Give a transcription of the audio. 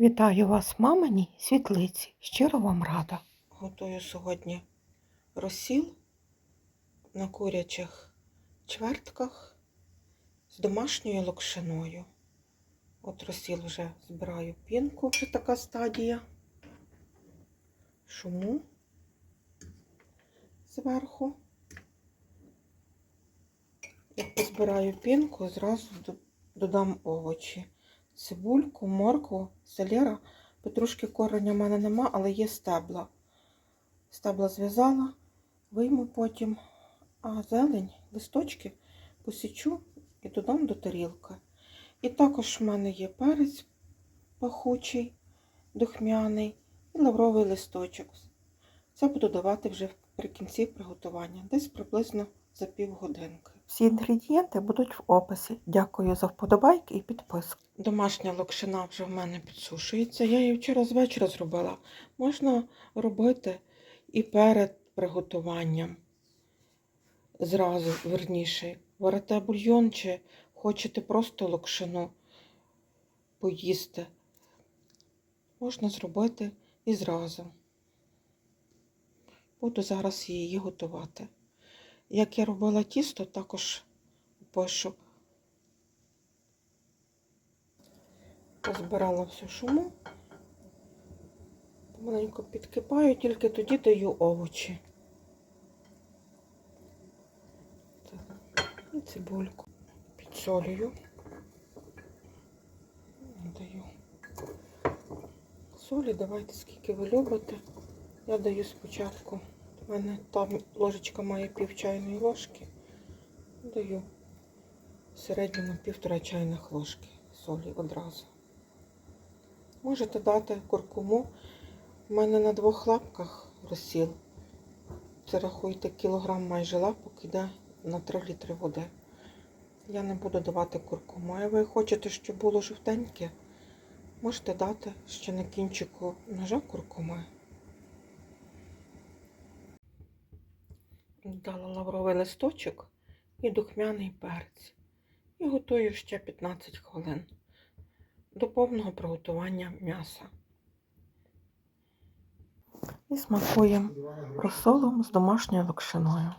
Вітаю вас, мамині світлиці. Щиро вам рада. Готую сьогодні розсіл на курячих чвертках з домашньою локшиною. От розсіл вже збираю пінку, вже така стадія. Шуму зверху. Як позбираю пінку, зразу додам овочі цибульку, моркву, селера. Петрушки кореня в мене нема, але є стебла. Стебла зв'язала, вийму потім, а зелень, листочки посічу і додам до тарілки. І також в мене є перець пахучий, духмяний і лавровий листочок. Це буду давати вже при кінці приготування, десь приблизно за півгодинки. Всі інгредієнти будуть в описі. Дякую за вподобайки і підписку. Домашня локшина вже в мене підсушується. Я її вчора з вечора зробила. Можна робити і перед приготуванням. Зразу, верніше, варите бульйон чи хочете просто локшину поїсти. Можна зробити і зразу. Буду зараз її готувати. Як я робила тісто, також пишу. Позбирала всю шуму. Помаленьку підкипаю, тільки тоді даю овочі. І цибульку. Підсолюю. Даю солі, давайте скільки ви любите. Я даю спочатку. У мене там ложечка має пів чайної ложки. Даю в середньому півтора чайних ложки солі одразу. Можете дати куркуму. У мене на двох лапках розсіл. Це рахуйте кілограм майже лапок іде на 3 літри води. Я не буду давати куркуму. А ви хочете, щоб було жовтеньке, можете дати ще на кінчику ножа куркуми. Дала лавровий листочок і духмяний перець. І готую ще 15 хвилин до повного приготування м'яса. І смакуємо розсолом з домашньою локшиною.